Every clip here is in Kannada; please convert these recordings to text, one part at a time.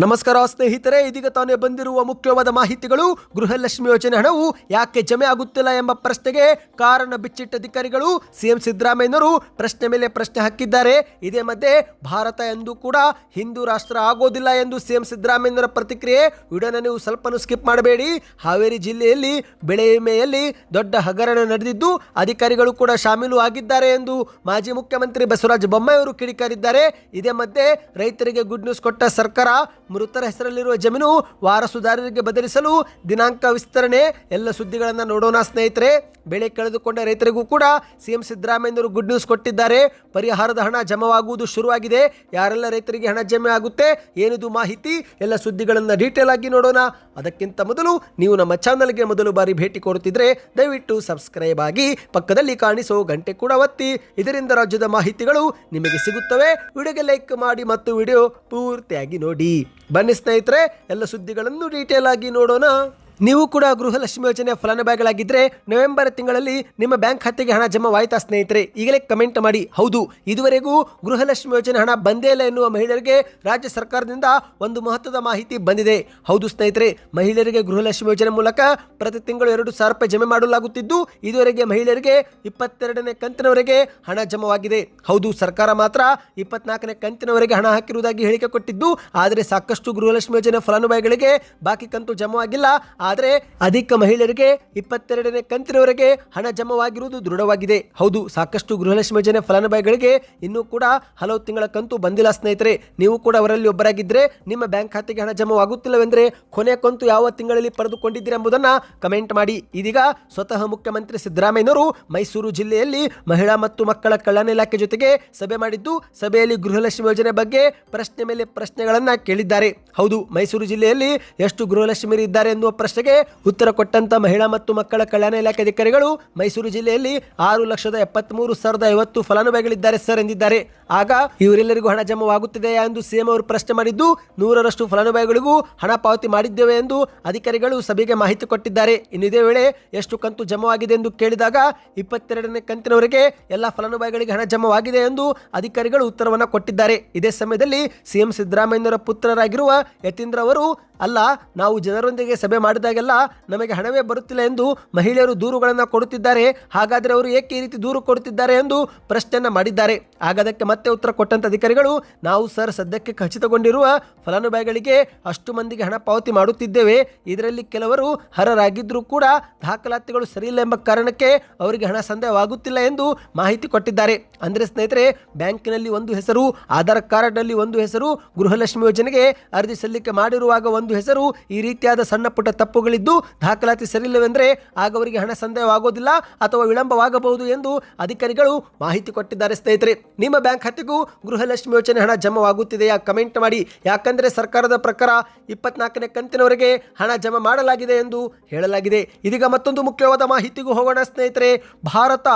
ನಮಸ್ಕಾರ ಸ್ನೇಹಿತರೆ, ಇದೀಗ ತಾನೇ ಬಂದಿರುವ ಮುಖ್ಯವಾದ ಮಾಹಿತಿಗಳು. ಗೃಹಲಕ್ಷ್ಮಿ ಯೋಜನೆ ಹಣವು ಯಾಕೆ ಜಮೆ ಆಗುತ್ತಿಲ್ಲ ಎಂಬ ಪ್ರಶ್ನೆಗೆ ಕಾರಣ ಬಿಚ್ಚಿಟ್ಟ ಅಧಿಕಾರಿಗಳು, ಸಿಎಂ ಸಿದ್ದರಾಮಯ್ಯನವರು ಪ್ರಶ್ನೆ ಮೇಲೆ ಪ್ರಶ್ನೆ ಹಾಕಿದ್ದಾರೆ. ಇದೇ ಮಧ್ಯೆ ಭಾರತ ಎಂದೂ ಕೂಡ ಹಿಂದೂ ರಾಷ್ಟ್ರ ಆಗೋದಿಲ್ಲ ಎಂದು ಸಿಎಂ ಸಿದ್ದರಾಮಯ್ಯನವರ ಪ್ರತಿಕ್ರಿಯೆ. ವಿಡಿಯೋನ ನೀವು ಸ್ವಲ್ಪನೂ ಸ್ಕಿಪ್ ಮಾಡಬೇಡಿ. ಹಾವೇರಿ ಜಿಲ್ಲೆಯಲ್ಲಿ ಬೆಳೆ ವಿಮೆಯಲ್ಲಿ ದೊಡ್ಡ ಹಗರಣ ನಡೆದಿದ್ದು, ಅಧಿಕಾರಿಗಳು ಕೂಡ ಶಾಮೀಲು ಆಗಿದ್ದಾರೆ ಎಂದು ಮಾಜಿ ಮುಖ್ಯಮಂತ್ರಿ ಬಸವರಾಜ ಬೊಮ್ಮಾಯಿ ಅವರು ಕಿಡಿಕಾರಿದ್ದಾರೆ. ಇದೇ ಮಧ್ಯೆ ರೈತರಿಗೆ ಗುಡ್ ನ್ಯೂಸ್ ಕೊಟ್ಟ ಸರ್ಕಾರ ಮೃತರ ಹೆಸರಲ್ಲಿರುವ ಜಮೀನು ವಾರಸುದಾರರಿಗೆ ಬದಲಿಸಲು ದಿನಾಂಕ ವಿಸ್ತರಣೆ, ಎಲ್ಲ ಸುದ್ದಿಗಳನ್ನು ನೋಡೋಣ ಸ್ನೇಹಿತರೆ. ಬೆಳೆ ಕಳೆದುಕೊಂಡ ರೈತರಿಗೂ ಕೂಡ ಸಿಎಂ ಸಿದ್ದರಾಮಯ್ಯನವರು ಗುಡ್ ನ್ಯೂಸ್ ಕೊಟ್ಟಿದ್ದಾರೆ. ಪರಿಹಾರದ ಹಣ ಜಮವಾಗುವುದು ಶುರುವಾಗಿದೆ. ಯಾರೆಲ್ಲ ರೈತರಿಗೆ ಹಣ ಜಮೆ ಆಗುತ್ತೆ, ಏನಿದು ಮಾಹಿತಿ, ಎಲ್ಲ ಸುದ್ದಿಗಳನ್ನು ಡೀಟೇಲ್ ಆಗಿ ನೋಡೋಣ. ಅದಕ್ಕಿಂತ ಮೊದಲು ನೀವು ನಮ್ಮ ಚಾನಲ್ಗೆ ಮೊದಲು ಬಾರಿ ಭೇಟಿ ಕೊಡುತ್ತಿದ್ದರೆ ದಯವಿಟ್ಟು ಸಬ್ಸ್ಕ್ರೈಬ್ ಆಗಿ ಪಕ್ಕದಲ್ಲಿ ಕಾಣಿಸೋ ಗಂಟೆ ಕೂಡ ಒತ್ತಿ. ಇದರಿಂದ ರಾಜ್ಯದ ಮಾಹಿತಿಗಳು ನಿಮಗೆ ಸಿಗುತ್ತವೆ. ವಿಡಿಯೋಗೆ ಲೈಕ್ ಮಾಡಿ ಮತ್ತು ವಿಡಿಯೋ ಪೂರ್ತಿಯಾಗಿ ನೋಡಿ. ಬನ್ನಿ ಸ್ನೇಹಿತರೆ ಎಲ್ಲ ಸುದ್ದಿಗಳನ್ನು ಡೀಟೇಲ್ ಆಗಿ ನೋಡೋಣ. ನೀವು ಕೂಡ ಗೃಹಲಕ್ಷ್ಮಿ ಯೋಜನೆಯ ಫಲಾನುಭವಿಗಳಾಗಿದ್ದರೆ ನವೆಂಬರ್ ತಿಂಗಳಲ್ಲಿ ನಿಮ್ಮ ಬ್ಯಾಂಕ್ ಖಾತೆಗೆ ಹಣ ಜಮಾವಾಯಿತಾ ಸ್ನೇಹಿತರೆ. ಈಗಲೇ ಕಮೆಂಟ್ ಮಾಡಿ. ಹೌದು, ಇದುವರೆಗೂ ಗೃಹಲಕ್ಷ್ಮಿ ಯೋಜನೆ ಹಣ ಬಂದೇ ಇಲ್ಲ ಎನ್ನುವ ಮಹಿಳೆಯರಿಗೆ ರಾಜ್ಯ ಸರ್ಕಾರದಿಂದ ಒಂದು ಮಹತ್ವದ ಮಾಹಿತಿ ಬಂದಿದೆ. ಹೌದು ಸ್ನೇಹಿತರೆ, ಮಹಿಳೆಯರಿಗೆ ಗೃಹಲಕ್ಷ್ಮಿ ಯೋಜನೆ ಮೂಲಕ ಪ್ರತಿ ತಿಂಗಳು ಎರಡು ಸಾವಿರ ರೂಪಾಯಿ ಜಮೆ ಮಾಡಲಾಗುತ್ತಿದ್ದು, ಇದುವರೆಗೆ ಮಹಿಳೆಯರಿಗೆ ಇಪ್ಪತ್ತೆರಡನೇ ಕಂತಿನವರೆಗೆ ಹಣ ಜಮವಾಗಿದೆ. ಹೌದು, ಸರ್ಕಾರ ಮಾತ್ರ ಇಪ್ಪತ್ನಾಲ್ಕನೇ ಕಂತಿನವರೆಗೆ ಹಣ ಹಾಕಿರುವುದಾಗಿ ಹೇಳಿಕೆ ಕೊಟ್ಟಿದ್ದು, ಆದರೆ ಸಾಕಷ್ಟು ಗೃಹಲಕ್ಷ್ಮಿ ಯೋಜನೆ ಫಲಾನುಭವಿಗಳಿಗೆ ಬಾಕಿ ಕಂತು ಜಮವಾಗಿಲ್ಲ. ಆದರೆ ಅಧಿಕ ಮಹಿಳೆಯರಿಗೆ ಇಪ್ಪತ್ತೆರಡನೇ ಕಂತಿನವರೆಗೆ ಹಣ ಜಮವಾಗಿರುವುದು ದೃಢವಾಗಿದೆ. ಹೌದು, ಸಾಕಷ್ಟು ಗೃಹಲಕ್ಷ್ಮಿ ಯೋಜನೆ ಫಲಾನುಭವಿಗಳಿಗೆ ಇನ್ನೂ ಕೂಡ ಹಲವು ತಿಂಗಳ ಕಂತು ಬಂದಿಲ್ಲ ಸ್ನೇಹಿತರೆ. ನೀವು ಕೂಡ ಅವರಲ್ಲಿ ಒಬ್ಬರಾಗಿದ್ದರೆ ನಿಮ್ಮ ಬ್ಯಾಂಕ್ ಖಾತೆಗೆ ಹಣ ಜಮವಾಗುತ್ತಿಲ್ಲವೆಂದರೆ ಕೊನೆ ಕಂತು ಯಾವ ತಿಂಗಳಲ್ಲಿ ಪಡೆದುಕೊಂಡಿದ್ದೀರಿ ಎಂಬುದನ್ನು ಕಮೆಂಟ್ ಮಾಡಿ. ಇದೀಗ ಸ್ವತಃ ಮುಖ್ಯಮಂತ್ರಿ ಸಿದ್ದರಾಮಯ್ಯನವರು ಮೈಸೂರು ಜಿಲ್ಲೆಯಲ್ಲಿ ಮಹಿಳಾ ಮತ್ತು ಮಕ್ಕಳ ಕಲ್ಯಾಣ ಇಲಾಖೆ ಜೊತೆಗೆ ಸಭೆ ಮಾಡಿದ್ದು, ಸಭೆಯಲ್ಲಿ ಗೃಹಲಕ್ಷ್ಮಿ ಯೋಜನೆ ಬಗ್ಗೆ ಪ್ರಶ್ನೆ ಮೇಲೆ ಪ್ರಶ್ನೆಗಳನ್ನು ಕೇಳಿದ್ದಾರೆ. ಹೌದು, ಮೈಸೂರು ಜಿಲ್ಲೆಯಲ್ಲಿ ಎಷ್ಟು ಗೃಹಲಕ್ಷ್ಮಿ ಇದ್ದಾರೆ ಎನ್ನುವ ಪ್ರಶ್ನೆಗೆ ಉತ್ತರ ಕೊಟ್ಟಂತ ಮಹಿಳಾ ಮತ್ತು ಮಕ್ಕಳ ಕಲ್ಯಾಣ ಇಲಾಖೆ ಅಧಿಕಾರಿಗಳು ಮೈಸೂರು ಜಿಲ್ಲೆಯಲ್ಲಿ ಆರು ಲಕ್ಷದ ಎಪ್ಪತ್ಮೂರು ಸಾವಿರದ ಐವತ್ತು ಫಲಾನುಭವಿಗಳಿದ್ದಾರೆ ಸರ್ ಎಂದಿದ್ದಾರೆ. ಆಗ ಇವರೆಲ್ಲರಿಗೂ ಹಣ ಜಮವಾಗುತ್ತಿದೆಯಾ ಎಂದು ಸಿಎಂ ಅವರು ಪ್ರಶ್ನೆ ಮಾಡಿದ್ದು, ನೂರರಷ್ಟು ಫಲಾನುಭವಿಗಳಿಗೂ ಹಣ ಪಾವತಿ ಮಾಡಿದ್ದೇವೆ ಎಂದು ಅಧಿಕಾರಿಗಳು ಸಭೆಗೆ ಮಾಹಿತಿ ಕೊಟ್ಟಿದ್ದಾರೆ. ಇನ್ನು ಇದೇ ವೇಳೆ ಎಷ್ಟು ಕಂತು ಜಮವಾಗಿದೆ ಎಂದು ಕೇಳಿದಾಗ ಇಪ್ಪತ್ತೆರಡನೇ ಕಂತಿನವರೆಗೆ ಎಲ್ಲ ಫಲಾನುಭವಿಗಳಿಗೆ ಹಣ ಜಮವಾಗಿದೆ ಎಂದು ಅಧಿಕಾರಿಗಳು ಉತ್ತರವನ್ನು ಕೊಟ್ಟಿದ್ದಾರೆ. ಇದೇ ಸಮಯದಲ್ಲಿ ಸಿಎಂ ಸಿದ್ದರಾಮಯ್ಯನವರ ಪುತ್ರರಾಗಿರುವ ಯತೀಂದ್ರ ಅವರು, ಅಲ್ಲ, ನಾವು ಜನರೊಂದಿಗೆ ಸಭೆ ಮಾಡಿದಾಗೆಲ್ಲ ನಮಗೆ ಹಣವೇ ಬರುತ್ತಿಲ್ಲ ಎಂದು ಮಹಿಳೆಯರು ದೂರುಗಳನ್ನು ಕೊಡುತ್ತಿದ್ದಾರೆ. ಹಾಗಾದರೆ ಅವರು ಏಕೆ ಈ ರೀತಿ ದೂರು ಕೊಡುತ್ತಿದ್ದಾರೆ ಎಂದು ಪ್ರಶ್ನೆಯನ್ನು ಮಾಡಿದ್ದಾರೆ. ಆಗ ಅದಕ್ಕೆ ಮತ್ತೆ ಉತ್ತರ ಕೊಟ್ಟಂತ ಅಧಿಕಾರಿಗಳು, ನಾವು ಸರ್ ಸದ್ಯಕ್ಕೆ ಖಚಿತಗೊಂಡಿರುವ ಫಲಾನುಭವಿಗಳಿಗೆ ಅಷ್ಟು ಮಂದಿಗೆ ಹಣ ಪಾವತಿ ಮಾಡುತ್ತಿದ್ದೇವೆ. ಇದರಲ್ಲಿ ಕೆಲವರು ಹರರಾಗಿದ್ದರೂ ಕೂಡ ದಾಖಲಾತಿಗಳು ಸರಿಯಿಲ್ಲ ಎಂಬ ಕಾರಣಕ್ಕೆ ಅವರಿಗೆ ಹಣ ಸಂದೇಹವಾಗುತ್ತಿಲ್ಲ ಎಂದು ಮಾಹಿತಿ ಕೊಟ್ಟಿದ್ದಾರೆ. ಅಂದರೆ ಸ್ನೇಹಿತರೆ, ಬ್ಯಾಂಕಿನಲ್ಲಿ ಒಂದು ಹೆಸರು, ಆಧಾರ್ ಕಾರ್ಡ್ನಲ್ಲಿ ಒಂದು ಹೆಸರು, ಗೃಹಲಕ್ಷ್ಮಿ ಯೋಜನೆಗೆ ಅರ್ಜಿ ಸಲ್ಲಿಕೆ ಮಾಡಿರುವಾಗ ಒಂದು ಹೆಸರು, ಈ ರೀತಿಯಾದ ಸಣ್ಣ ಪುಟ್ಟ ತಪ್ಪುಗಳಿದ್ದು ದಾಖಲಾತಿ ಸರಿಯಿಲ್ಲವೆಂದರೆ ಆಗ ಅವರಿಗೆ ಹಣ ಸಂದೇಹವಾಗೋದಿಲ್ಲ ಅಥವಾ ವಿಳಂಬವಾಗಬಹುದು ಎಂದು ಅಧಿಕಾರಿಗಳು ಮಾಹಿತಿ ಕೊಟ್ಟಿದ್ದಾರೆ ಸ್ನೇಹಿತರೆ. ನಿಮ್ಮ ಬ್ಯಾಂಕ್ ಖಾತೆಗೂ ಗೃಹಲಕ್ಷ್ಮಿ ಯೋಜನೆ ಹಣ ಜಮವಾಗುತ್ತಿದೆಯಾ? ಕಮೆಂಟ್ ಮಾಡಿ. ಯಾಕಂದರೆ ಸರ್ಕಾರದ ಪ್ರಕಾರ ಇಪ್ಪತ್ನಾಲ್ಕನೇ ಕಂತಿನವರೆಗೆ ಹಣ ಜಮಾ ಮಾಡಲಾಗಿದೆ ಎಂದು ಹೇಳಲಾಗಿದೆ. ಇದೀಗ ಮತ್ತೊಂದು ಮುಖ್ಯವಾದ ಮಾಹಿತಿಗೂ ಹೋಗೋಣ ಸ್ನೇಹಿತರೆ. ಭಾರತ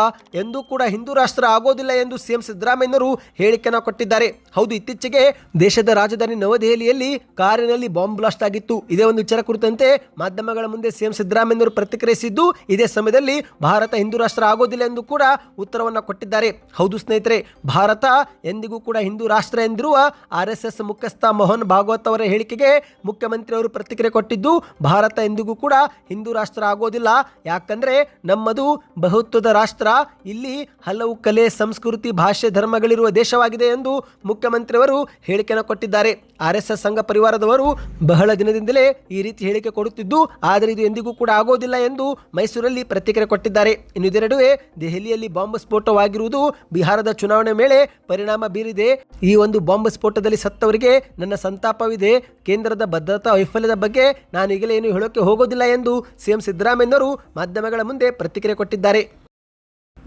ಎಂದೂ ಕೂಡ ಹಿಂದೂ ರಾಷ್ಟ್ರ ಆಗೋದಿಲ್ಲ ಎಂದು ಸಿಎಂ ಸಿದ್ದರಾಮಯ್ಯನವರು ಹೇಳಿಕೆಯನ್ನು ಕೊಟ್ಟಿದ್ದಾರೆ. ಹೌದು, ಇತ್ತೀಚೆಗೆ ದೇಶದ ರಾಜಧಾನಿ ನವದೆಹಲಿಯಲ್ಲಿ ಕಾರಿನಲ್ಲಿ ಬಾಂಬ್ ಬ್ಲಾಸ್ಟ್ ಆಗಿತ್ತು. ಇದೇ ಒಂದು ವಿಚಾರ ಕುರಿತಂತೆ ಮಾಧ್ಯಮಗಳ ಮುಂದೆ ಸಿಎಂ ಸಿದ್ದರಾಮಯ್ಯನವರು ಪ್ರತಿಕ್ರಿಯಿಸಿದ್ದು, ಇದೇ ಸಮಯದಲ್ಲಿ ಭಾರತ ಹಿಂದೂ ರಾಷ್ಟ್ರ ಆಗೋದಿಲ್ಲ ಎಂದು ಕೂಡ ಉತ್ತರವನ್ನು ಕೊಟ್ಟಿದ್ದಾರೆ. ಹೌದು ಸ್ನೇಹಿತರೆ ಭಾರತ, ಎಂದಿಗೂ ಕೂಡ ಹಿಂದೂ ರಾಷ್ಟ್ರ ಎಂದಿರುವ ಆರ್ ಎಸ್ ಎಸ್ ಮುಖ್ಯಸ್ಥ ಮೋಹನ್ ಭಾಗವತ್ ಅವರ ಹೇಳಿಕೆಗೆ ಮುಖ್ಯಮಂತ್ರಿಯವರು ಪ್ರತಿಕ್ರಿಯೆ ಕೊಟ್ಟಿದ್ದು, ಭಾರತ ಎಂದಿಗೂ ಕೂಡ ಹಿಂದೂ ರಾಷ್ಟ್ರ ಆಗೋದಿಲ್ಲ ಯಾಕಂದರೆ ನಮ್ಮದು ಬಹುತ್ವದ ರಾಷ್ಟ್ರ. ಇಲ್ಲಿ ಹಲವು ಕಲೆ, ಸಂಸ್ಕೃತಿ, ಭಾಷೆ, ಧರ್ಮಗಳಿರುವ ದೇಶವಾಗಿದೆ ಎಂದು ಮುಖ್ಯಮಂತ್ರಿಯವರು ಹೇಳಿಕೆಯನ್ನು ಕೊಟ್ಟಿದ್ದಾರೆ. ಆರ್ ಎಸ್ ಸಂಘ ಪರಿವಾರದವರು ಬಹಳ ದಿನದಿಂದಲೇ ಈ ರೀತಿ ಹೇಳಿಕೆ ಕೊಡುತ್ತಿದ್ದು, ಆದರೆ ಇದು ಎಂದಿಗೂ ಕೂಡ ಆಗೋದಿಲ್ಲ ಎಂದು ಮೈಸೂರಲ್ಲಿ ಪ್ರತಿಕ್ರಿಯೆ ಕೊಟ್ಟಿದ್ದಾರೆ. ಇನ್ನು ಇದೆರಡುವೆ ದೆಹಲಿಯಲ್ಲಿ ಬಾಂಬ್ ಸ್ಫೋಟವಾಗಿರುವುದು ಬಿಹಾರದ ಚುನಾವಣೆ ಮೇಲೆ ಪರಿಣಾಮ ಬೀರಿದೆ. ಈ ಒಂದು ಬಾಂಬ್ ಸ್ಫೋಟದಲ್ಲಿ ಸತ್ತವರಿಗೆ ನನ್ನ ಸಂತಾಪವಿದೆ. ಕೇಂದ್ರದ ಭದ್ರತಾ ವೈಫಲ್ಯದ ಬಗ್ಗೆ ನಾನು ಈಗಲೇ ಏನು ಹೇಳೋಕೆ ಹೋಗೋದಿಲ್ಲ ಎಂದು ಸಿಎಂ ಸಿದ್ದರಾಮಯ್ಯನವರು ಮಾಧ್ಯಮಗಳ ಮುಂದೆ ಪ್ರತಿಕ್ರಿಯೆ ಕೊಟ್ಟಿದ್ದಾರೆ.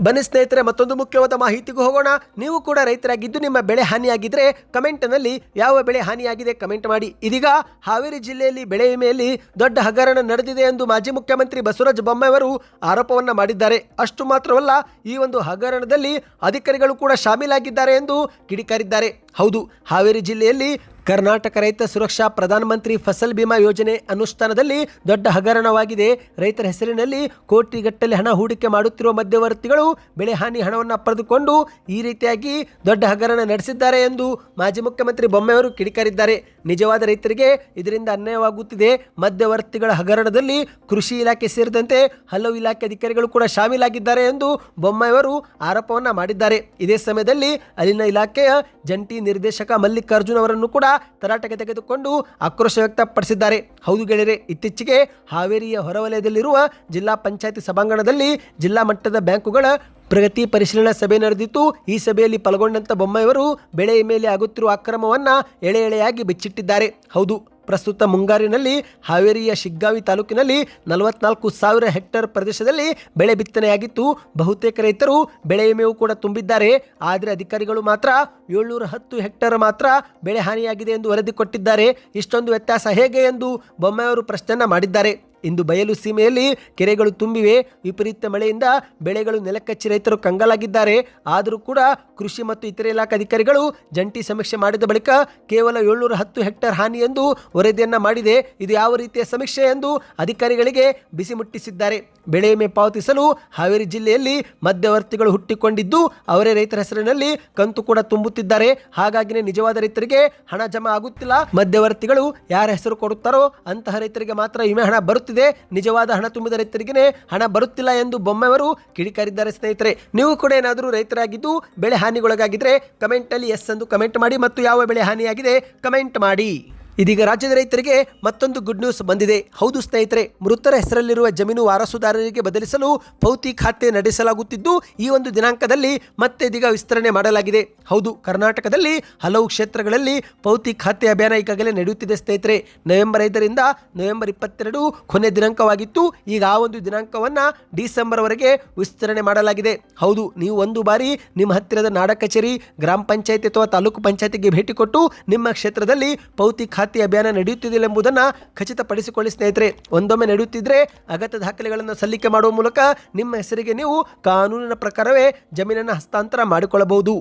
ಬನ್ನಿ ಸ್ನೇಹಿತರೆ, ಮತ್ತೊಂದು ಮುಖ್ಯವಾದ ಮಾಹಿತಿಗೂ ಹೋಗೋಣ. ನೀವು ಕೂಡ ರೈತರಾಗಿದ್ದು ನಿಮ್ಮ ಬೆಳೆ ಹಾನಿಯಾಗಿದ್ದರೆ ಕಮೆಂಟ್ನಲ್ಲಿ ಯಾವ ಬೆಳೆ ಹಾನಿಯಾಗಿದೆ ಕಮೆಂಟ್ ಮಾಡಿ. ಇದೀಗ ಹಾವೇರಿ ಜಿಲ್ಲೆಯಲ್ಲಿ ಬೆಳೆ ವಿಮೆಯಲ್ಲಿ ದೊಡ್ಡ ಹಗರಣ ನಡೆದಿದೆ ಎಂದು ಮಾಜಿ ಮುಖ್ಯಮಂತ್ರಿ ಬಸವರಾಜ ಬೊಮ್ಮಾಯಿಯವರು ಆರೋಪವನ್ನು ಮಾಡಿದ್ದಾರೆ. ಅಷ್ಟು ಮಾತ್ರವಲ್ಲ, ಈ ಒಂದು ಹಗರಣದಲ್ಲಿ ಅಧಿಕಾರಿಗಳು ಕೂಡ ಶಾಮೀಲಾಗಿದ್ದಾರೆ ಎಂದು ಕಿಡಿಕಾರಿದ್ದಾರೆ. ಹೌದು, ಹಾವೇರಿ ಜಿಲ್ಲೆಯಲ್ಲಿ ಕರ್ನಾಟಕ ರೈತ ಸುರಕ್ಷಾ ಪ್ರಧಾನಮಂತ್ರಿ ಫಸಲ್ ಬಿಮಾ ಯೋಜನೆ ಅನುಷ್ಠಾನದಲ್ಲಿ ದೊಡ್ಡ ಹಗರಣವಾಗಿದೆ. ರೈತರ ಹೆಸರಿನಲ್ಲಿ ಕೋಟಿಗಟ್ಟಲೆ ಹಣ ಹೂಡಿಕೆ ಮಾಡುತ್ತಿರುವ ಮಧ್ಯವರ್ತಿಗಳು ಬೆಳೆ ಹಾನಿ ಹಣವನ್ನು ಪಡೆದುಕೊಂಡು ಈ ರೀತಿಯಾಗಿ ದೊಡ್ಡ ಹಗರಣ ನಡೆಸಿದ್ದಾರೆ ಎಂದು ಮಾಜಿ ಮುಖ್ಯಮಂತ್ರಿ ಬೊಮ್ಮೆಯವರು ಕಿಡಿಕಾರಿದ್ದಾರೆ. ನಿಜವಾದ ರೈತರಿಗೆ ಇದರಿಂದ ಅನ್ಯಾಯವಾಗುತ್ತಿದೆ. ಮಧ್ಯವರ್ತಿಗಳ ಹಗರಣದಲ್ಲಿ ಕೃಷಿ ಇಲಾಖೆ ಸೇರಿದಂತೆ ಹಲವು ಇಲಾಖೆ ಅಧಿಕಾರಿಗಳು ಕೂಡ ಶಾಮೀಲಾಗಿದ್ದಾರೆ ಎಂದು ಬೊಮ್ಮೆಯವರು ಆರೋಪವನ್ನು ಮಾಡಿದ್ದಾರೆ. ಇದೇ ಸಮಯದಲ್ಲಿ ಅಲ್ಲಿನ ಇಲಾಖೆಯ ಜಂಟಿ ನಿರ್ದೇಶಕ ಮಲ್ಲಿಕಾರ್ಜುನ್ ಅವರನ್ನು ಕೂಡ ತರಾಟೆಗೆ ತೆಗೆದುಕೊಂಡು ಆಕ್ರೋಶ ವ್ಯಕ್ತಪಡಿಸಿದ್ದಾರೆ. ಹೌದು ಗೆಳೆಯರೆ, ಇತ್ತೀಚೆಗೆ ಹಾವೇರಿಯ ಹೊರವಲಯದಲ್ಲಿರುವ ಜಿಲ್ಲಾ ಪಂಚಾಯತಿ ಸಭಾಂಗಣದಲ್ಲಿ ಜಿಲ್ಲಾ ಮಟ್ಟದ ಬ್ಯಾಂಕುಗಳ ಪ್ರಗತಿ ಪರಿಶೀಲನಾ ಸಭೆ ನಡೆದಿತ್ತು. ಈ ಸಭೆಯಲ್ಲಿ ಪಾಲ್ಗೊಂಡಂತ ಬೊಮ್ಮೆಯವರು ಬೆಳೆಯ ಮೇಲೆ ಆಗುತ್ತಿರುವ ಅಕ್ರಮವನ್ನು ಎಳೆ ಎಳೆಯಾಗಿ ಬಿಚ್ಚಿಟ್ಟಿದ್ದಾರೆ. ಹೌದು ಪ್ರಸ್ತುತ ಮುಂಗಾರಿನಲ್ಲಿ ಹಾವೇರಿಯ ಶಿಗ್ಗಾವಿ ತಾಲೂಕಿನಲ್ಲಿ ನಲವತ್ನಾಲ್ಕು ಸಾವಿರ ಹೆಕ್ಟೇರ್ ಪ್ರದೇಶದಲ್ಲಿ ಬೆಳೆ ಬಿತ್ತನೆಯಾಗಿತ್ತು. ಬಹುತೇಕ ರೈತರು ಬೆಳೆ ವಿಮೆಯೂ ಕೂಡ ತುಂಬಿದ್ದಾರೆ. ಆದರೆ ಅಧಿಕಾರಿಗಳು ಮಾತ್ರ ಏಳ್ನೂರ ಹತ್ತು ಹೆಕ್ಟೇರ್ ಮಾತ್ರ ಬೆಳೆ ಹಾನಿಯಾಗಿದೆ ಎಂದು ವರದಿ ಕೊಟ್ಟಿದ್ದಾರೆ. ಇಷ್ಟೊಂದು ವ್ಯತ್ಯಾಸ ಹೇಗೆ ಎಂದು ಬೊಮ್ಮೆಯವರು ಪ್ರಶ್ನೆಯನ್ನ ಮಾಡಿದ್ದಾರೆ. ಇಂದು ಬಯಲು ಸೀಮೆಯಲ್ಲಿ ಕೆರೆಗಳು ತುಂಬಿವೆ. ವಿಪರೀತ ಮಳೆಯಿಂದ ಬೆಳೆಗಳು ನೆಲಕಚ್ಚಿ ರೈತರು ಕಂಗಾಲಾಗಿದ್ದಾರೆ. ಆದರೂ ಕೂಡ ಕೃಷಿ ಮತ್ತು ಇತರೆ ಇಲಾಖೆ ಅಧಿಕಾರಿಗಳು ಜಂಟಿ ಸಮೀಕ್ಷೆ ಮಾಡಿದ ಬಳಿಕ ಕೇವಲ ಏಳ್ನೂರ ಹತ್ತು ಹೆಕ್ಟೇರ್ ಹಾನಿ ಎಂದು ವರದಿಯನ್ನು ಮಾಡಿದೆ. ಇದು ಯಾವ ರೀತಿಯ ಸಮೀಕ್ಷೆ ಎಂದು ಅಧಿಕಾರಿಗಳಿಗೆ ಬಿಸಿ ಮುಟ್ಟಿಸಿದ್ದಾರೆ. ಬೆಳೆ ವಿಮೆ ಪಾವತಿಸಲು ಹಾವೇರಿ ಜಿಲ್ಲೆಯಲ್ಲಿ ಮಧ್ಯವರ್ತಿಗಳು ಹುಟ್ಟಿಕೊಂಡಿದ್ದು, ಅವರೇ ರೈತರ ಹೆಸರಿನಲ್ಲಿ ಕಂತು ಕೂಡ ತುಂಬುತ್ತಿದ್ದಾರೆ. ಹಾಗಾಗಿನೇ ನಿಜವಾದ ರೈತರಿಗೆ ಹಣ ಜಮಾ ಆಗುತ್ತಿಲ್ಲ. ಮಧ್ಯವರ್ತಿಗಳು ಯಾರ ಹೆಸರು ಕೊಡುತ್ತಾರೋ ಅಂತಹ ರೈತರಿಗೆ ಮಾತ್ರ ವಿಮೆ ಹಣ ಬರುತ್ತಿದೆ. ನಿಜವಾದ ಹಣ ತುಂಬಿದ ರೈತರಿಗೆ ಹಣ ಬರುತ್ತಿಲ್ಲ ಎಂದು ಬೊಮ್ಮೆಯವರು ಕಿಡಿಕಾರಿದ್ದಾರೆ ಸ್ನೇಹಿತರೆ. ನೀವು ಕೂಡ ಏನಾದರೂ ರೈತರಾಗಿದ್ದು, ಬೆಳೆ ಹಾನಿಗೊಳಗಾಗಿದ್ರೆ ಕಮೆಂಟ್ ಅಲ್ಲಿ ಎಸ್ ಎಂದು ಕಮೆಂಟ್ ಮಾಡಿ ಮತ್ತು ಯಾವ ಬೆಳೆ ಹಾನಿಯಾಗಿದೆ ಕಮೆಂಟ್ ಮಾಡಿ. ಇದೀಗ ರಾಜ್ಯದ ರೈತರಿಗೆ ಮತ್ತೊಂದು ಗುಡ್ ನ್ಯೂಸ್ ಬಂದಿದೆ. ಹೌದು ಸ್ನೇಹಿತರೆ, ಮೃತರ ಹೆಸರಲ್ಲಿರುವ ಜಮೀನು ವಾರಸುದಾರರಿಗೆ ಬದಲಿಸಲು ಪೌತಿ ಖಾತೆ ನಡೆಸಲಾಗುತ್ತಿದ್ದು, ಈ ಒಂದು ದಿನಾಂಕದಲ್ಲಿ ಮತ್ತೆ ಇದೀಗ ವಿಸ್ತರಣೆ ಮಾಡಲಾಗಿದೆ. ಹೌದು, ಕರ್ನಾಟಕದಲ್ಲಿ ಹಲವು ಕ್ಷೇತ್ರಗಳಲ್ಲಿ ಪೌತಿ ಖಾತೆ ಅಭಿಯಾನ ಈಗಾಗಲೇ ನಡೆಯುತ್ತಿದೆ ಸ್ನೇಹಿತರೆ. ನವೆಂಬರ್ ಐದರಿಂದ ನವೆಂಬರ್ ಇಪ್ಪತ್ತೆರಡು ಕೊನೆ ದಿನಾಂಕವಾಗಿತ್ತು. ಈಗ ಆ ಒಂದು ದಿನಾಂಕವನ್ನು ಡಿಸೆಂಬರ್ವರೆಗೆ ವಿಸ್ತರಣೆ ಮಾಡಲಾಗಿದೆ. ಹೌದು, ನೀವು ಒಂದು ಬಾರಿ ನಿಮ್ಮ ಹತ್ತಿರದ ನಾಡ ಕಚೇರಿ, ಗ್ರಾಮ ಪಂಚಾಯತಿ ಅಥವಾ ತಾಲೂಕು ಪಂಚಾಯತಿಗೆ ಭೇಟಿ ಕೊಟ್ಟು ನಿಮ್ಮ ಕ್ಷೇತ್ರದಲ್ಲಿ ಪೌತಿ ಖಾತೆ ಅಭಿಯಾನ ನಡೆಯುತ್ತಿದೆ ಎಂಬುದನ್ನು ಖಚಿತಪಡಿಸಿಕೊಳ್ಳಿ, ಸ್ನೇಹಿತರೆ. ಒಂದೊಮ್ಮೆ ನಡೆಯುತ್ತಿದ್ರೆ ಅಗತ್ಯ ದಾಖಲೆಗಳನ್ನು ಸಲ್ಲಿಕೆ ಮಾಡುವ ಮೂಲಕ ನಿಮ್ಮ ಹೆಸರಿಗೆ ನೀವು ಕಾನೂನಿನ ಪ್ರಕಾರವೇ ಜಮೀನನ್ನು ಹಸ್ತಾಂತರ ಮಾಡಿಕೊಳ್ಳಬಹುದು.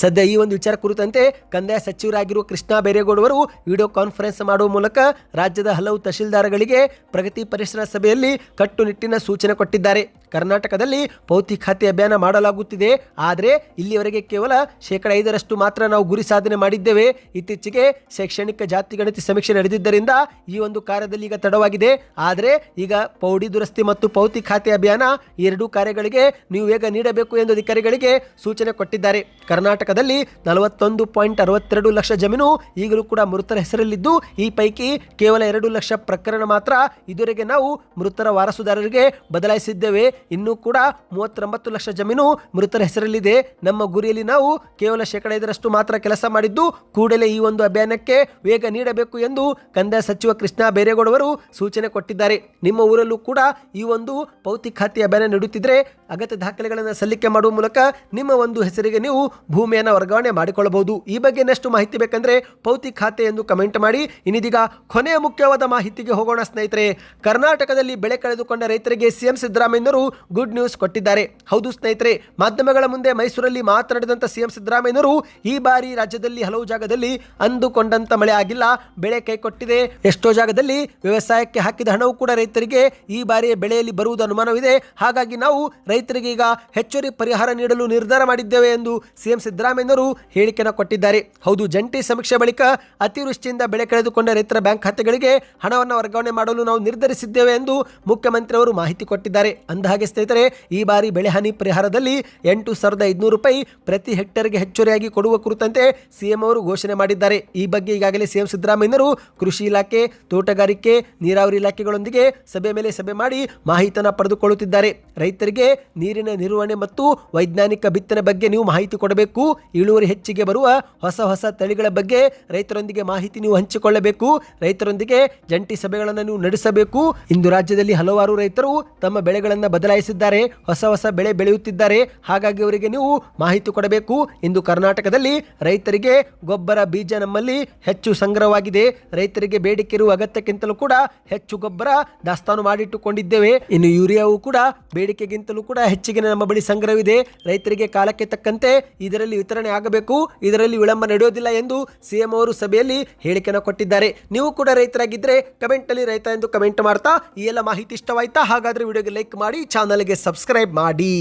ಸದ್ಯ ಈ ಒಂದು ವಿಚಾರ ಕುರಿತಂತೆ ಕಂದಾಯ ಸಚಿವರಾಗಿರುವ ಕೃಷ್ಣ ಬೈರೇಗೌಡವರು ವಿಡಿಯೋ ಕಾನ್ಫರೆನ್ಸ್ ಮಾಡುವ ಮೂಲಕ ರಾಜ್ಯದ ಹಲವು ತಹಶೀಲ್ದಾರಗಳಿಗೆ ಪ್ರಗತಿ ಪರಿಶೀಲನಾ ಸಭೆಯಲ್ಲಿ ಕಟ್ಟುನಿಟ್ಟಿನ ಸೂಚನೆ ಕೊಟ್ಟಿದ್ದಾರೆ. ಕರ್ನಾಟಕದಲ್ಲಿ ಪೌತಿ ಖಾತೆ ಅಭಿಯಾನ ಮಾಡಲಾಗುತ್ತಿದೆ. ಆದರೆ ಇಲ್ಲಿಯವರೆಗೆ ಕೇವಲ ಶೇಕಡ ಐದರಷ್ಟು ಮಾತ್ರ ನಾವು ಗುರಿ ಸಾಧನೆ ಮಾಡಿದ್ದೇವೆ. ಇತ್ತೀಚೆಗೆ ಶೈಕ್ಷಣಿಕ ಜಾತಿ ಗಣತಿ ಸಮೀಕ್ಷೆ ನಡೆದಿದ್ದರಿಂದ ಈ ಒಂದು ಕಾರ್ಯದಲ್ಲಿ ಈಗ ತಡವಾಗಿದೆ. ಆದರೆ ಈಗ ಪೌಡಿ ದುರಸ್ತಿ ಮತ್ತು ಪೌತಿ ಖಾತೆ ಅಭಿಯಾನ ಎರಡೂ ಕಾರ್ಯಗಳಿಗೆ ನೀವು ವೇಗ ನೀಡಬೇಕು ಎಂದು ಅಧಿಕಾರಿಗಳಿಗೆ ಸೂಚನೆ ಕೊಟ್ಟಿದ್ದಾರೆ. ಕರ್ನಾಟಕದಲ್ಲಿ ನಲವತ್ತೊಂದು ಪಾಯಿಂಟ್ ಅರವತ್ತೆರಡು ಲಕ್ಷ ಜಮೀನು ಈಗಲೂ ಕೂಡ ಮೃತರ ಹೆಸರಲ್ಲಿದ್ದು, ಈ ಪೈಕಿ ಕೇವಲ ಎರಡು ಲಕ್ಷ ಪ್ರಕರಣ ಮಾತ್ರ ಇದುವರೆಗೆ ನಾವು ಮೃತರ ವಾರಸುದಾರರಿಗೆ ಬದಲಾಯಿಸಿದ್ದೇವೆ. ಇನ್ನೂ ಕೂಡ ಮೂವತ್ತೊಂಬತ್ತು ಲಕ್ಷ ಜಮೀನು ಮೃತರ ಹೆಸರಲ್ಲಿದೆ. ನಮ್ಮ ಗುರಿಯಲ್ಲಿ ನಾವು ಕೇವಲ ಶೇಕಡ ಐದರಷ್ಟು ಮಾತ್ರ ಕೆಲಸ ಮಾಡಿದ್ದು, ಕೂಡಲೇ ಈ ಒಂದು ಅಭಿಯಾನಕ್ಕೆ ವೇಗ ನೀಡಬೇಕು ಎಂದು ಕಂದಾಯ ಸಚಿವ ಕೃಷ್ಣ ಬೈರೇಗೌಡವರು ಸೂಚನೆ ಕೊಟ್ಟಿದ್ದಾರೆ. ನಿಮ್ಮ ಊರಲ್ಲೂ ಕೂಡ ಈ ಒಂದು ಪೌತಿ ಖಾತೆ ಅಭಿಯಾನ ನೀಡುತ್ತಿದ್ದರೆ ಅಗತ್ಯ ದಾಖಲೆಗಳನ್ನು ಸಲ್ಲಿಕೆ ಮಾಡುವ ಮೂಲಕ ನಿಮ್ಮ ಒಂದು ಹೆಸರಿಗೆ ನೀವು ಭೂಮಿಯನ್ನು ವರ್ಗಾವಣೆ ಮಾಡಿಕೊಳ್ಳಬಹುದು. ಈ ಬಗ್ಗೆ ಇನ್ನಷ್ಟು ಮಾಹಿತಿ ಬೇಕಂದ್ರೆ ಪೌತಿ ಖಾತೆ ಎಂದು ಕಮೆಂಟ್ ಮಾಡಿ. ಇನ್ನಿದೀಗ ಕೊನೆಯ ಮುಖ್ಯವಾದ ಮಾಹಿತಿಗೆ ಹೋಗೋಣ ಸ್ನೇಹಿತರೆ. ಕರ್ನಾಟಕದಲ್ಲಿ ಬೆಳೆ ಕಳೆದುಕೊಂಡ ರೈತರಿಗೆ ಸಿಎಂ ಸಿದ್ದರಾಮಯ್ಯನವರು ಗುಡ್ ನ್ಯೂಸ್ ಕೊಟ್ಟಿದ್ದಾರೆ. ಹೌದು ಸ್ನೇಹಿತರೆ, ಮಾಧ್ಯಮಗಳ ಮುಂದೆ ಮೈಸೂರಲ್ಲಿ ಮಾತನಾಡಿದಂಥ ಸಿಎಂ ಸಿದ್ದರಾಮಯ್ಯನವರು ಈ ಬಾರಿ ರಾಜ್ಯದಲ್ಲಿ ಹಲವು ಜಾಗದಲ್ಲಿ ಅಂದುಕೊಂಡಂತ ಮಳೆ ಆಗಿಲ್ಲ, ಬೆಳೆ ಕೈಕೊಟ್ಟಿದೆ ಎಷ್ಟೋ ಜಾಗದಲ್ಲಿ ವ್ಯವಸಾಯಕ್ಕೆ ಹಾಕಿದ ಹಣವು ಕೂಡ ರೈತರಿಗೆ ಈ ಬಾರಿಯ ಬೆಳೆಯಲ್ಲಿ ಬರುವುದು ಅನುಮಾನವಿದೆ. ಹಾಗಾಗಿ ನಾವು ರೈತರಿಗೆ ಈಗ ಹೆಚ್ಚುವರಿ ಪರಿಹಾರ ನೀಡಲು ನಿರ್ಧಾರ ಮಾಡಿದ್ದೇವೆ ಎಂದು ಸಿಎಂ ಸಿದ್ದರಾಮಯ್ಯನವರು ಹೇಳಿಕೆಯನ್ನು ಕೊಟ್ಟಿದ್ದಾರೆ. ಹೌದು, ಜಂಟಿ ಸಮೀಕ್ಷೆ ಬಳಿಕ ಅತಿವೃಷ್ಟಿಯಿಂದ ಬೆಳೆ ಕಳೆದುಕೊಂಡ ರೈತರ ಬ್ಯಾಂಕ್ ಖಾತೆಗಳಿಗೆ ಹಣವನ್ನು ವರ್ಗಾವಣೆ ಮಾಡಲು ನಾವು ನಿರ್ಧರಿಸಿದ್ದೇವೆ ಎಂದು ಮುಖ್ಯಮಂತ್ರಿ ಅವರು ಮಾಹಿತಿ ಕೊಟ್ಟಿದ್ದಾರೆ. ಅಂದಹಾಗೆ ಸ್ನೇಹಿತರೆ, ಈ ಬಾರಿ ಬೆಳೆಹಾನಿ ಪರಿಹಾರದಲ್ಲಿ ಎಂಟು ಸಾವಿರದ ಐದುನೂರು ರೂಪಾಯಿ ಪ್ರತಿ ಹೆಕ್ಟೇರ್ಗೆ ಹೆಚ್ಚುವರಿಯಾಗಿ ಕೊಡುವ ಕುರಿತಂತೆ ಸಿಎಂ ಅವರು ಘೋಷಣೆ ಮಾಡಿದ್ದಾರೆ. ಈ ಬಗ್ಗೆ ಈಗಾಗಲೇ ಸಿಎಂ ಸಿದ್ದರಾಮಯ್ಯನವರು ಕೃಷಿ ಇಲಾಖೆ, ತೋಟಗಾರಿಕೆ, ನೀರಾವರಿ ಇಲಾಖೆಗಳೊಂದಿಗೆ ಸಭೆ ಮೇಲೆ ಸಭೆ ಮಾಡಿ ಮಾಹಿತಿಯನ್ನು ಪಡೆದುಕೊಳ್ಳುತ್ತಿದ್ದಾರೆ. ರೈತರಿಗೆ ನೀರಿನ ನಿರ್ವಹಣೆ ಮತ್ತು ವೈಜ್ಞಾನಿಕ ಬಿತ್ತನೆ ಬಗ್ಗೆ ನೀವು ಮಾಹಿತಿ ಕೊಡಬೇಕು. ಇಳುವರಿ ಹೆಚ್ಚಿಗೆ ಬರುವ ಹೊಸ ಹೊಸ ತಳಿಗಳ ಬಗ್ಗೆ ರೈತರೊಂದಿಗೆ ಮಾಹಿತಿ ನೀವು ಹಂಚಿಕೊಳ್ಳಬೇಕು. ರೈತರೊಂದಿಗೆ ಜಂಟಿ ಸಭೆಗಳನ್ನು ನೀವು ನಡೆಸಬೇಕು. ಇಂದು ರಾಜ್ಯದಲ್ಲಿ ಹಲವಾರು ರೈತರು ತಮ್ಮ ಬೆಳೆಗಳನ್ನು ಬದಲಾಯಿಸಿದ್ದಾರೆ, ಹೊಸ ಹೊಸ ಬೆಳೆ ಬೆಳೆಯುತ್ತಿದ್ದಾರೆ. ಹಾಗಾಗಿ ಅವರಿಗೆ ನೀವು ಮಾಹಿತಿ ಕೊಡಬೇಕು. ಇಂದು ಕರ್ನಾಟಕದಲ್ಲಿ ರೈತರಿಗೆ ಗೊಬ್ಬರ ಬೀಜ ನಮ್ಮಲ್ಲಿ ಹೆಚ್ಚು ಸಂಗ್ರಹವಾಗಿದೆ. ರೈತರಿಗೆ ಬೇಡಿಕೆ ಇರುವ ಅಗತ್ಯಕ್ಕಿಂತಲೂ ಕೂಡ ಹೆಚ್ಚು ಗೊಬ್ಬರ ದಾಸ್ತಾನು ಮಾಡಿಟ್ಟುಕೊಂಡಿದ್ದೇವೆ. ಇನ್ನು ಯೂರಿಯಾವು ಕೂಡ ಬೇಡಿಕೆಗಿಂತಲೂ ಕೂಡ ಹೆಚ್ಚಿಗೆ ನಮ್ಮ ಬಳಿ ಸಂಗ್ರಹವಿದೆ. ರೈತರಿಗೆ ಕಾಲಕ್ಕೆ ತಕ್ಕಂತೆ ಇದರಲ್ಲಿ ವಿತರಣೆ ಆಗಬೇಕು. ಇದರಲ್ಲಿ ವಿಳಂಬ ನಡೆಯೋದಿಲ್ಲ ಎಂದು ಸಿಎಂ ಅವರು ಸಭೆಯಲ್ಲಿ ಹೇಳಿಕೆಯನ್ನು ಕೊಟ್ಟಿದ್ದಾರೆ. ನೀವು ಕೂಡ ರೈತರಾಗಿದ್ದರೆ ಕಮೆಂಟಲ್ಲಿ ರೈತ ಎಂದು ಕಮೆಂಟ್ ಮಾಡ್ತಾ ಈ ಎಲ್ಲ ಮಾಹಿತಿ ಇಷ್ಟವಾಯ್ತಾ? ಹಾಗಾದ್ರೆ ವಿಡಿಯೋಗೆ ಲೈಕ್ ಮಾಡಿ ಚಾನಲ್ಗೆ ಸಬ್ಸ್ಕ್ರೈಬ್ ಮಾಡಿ.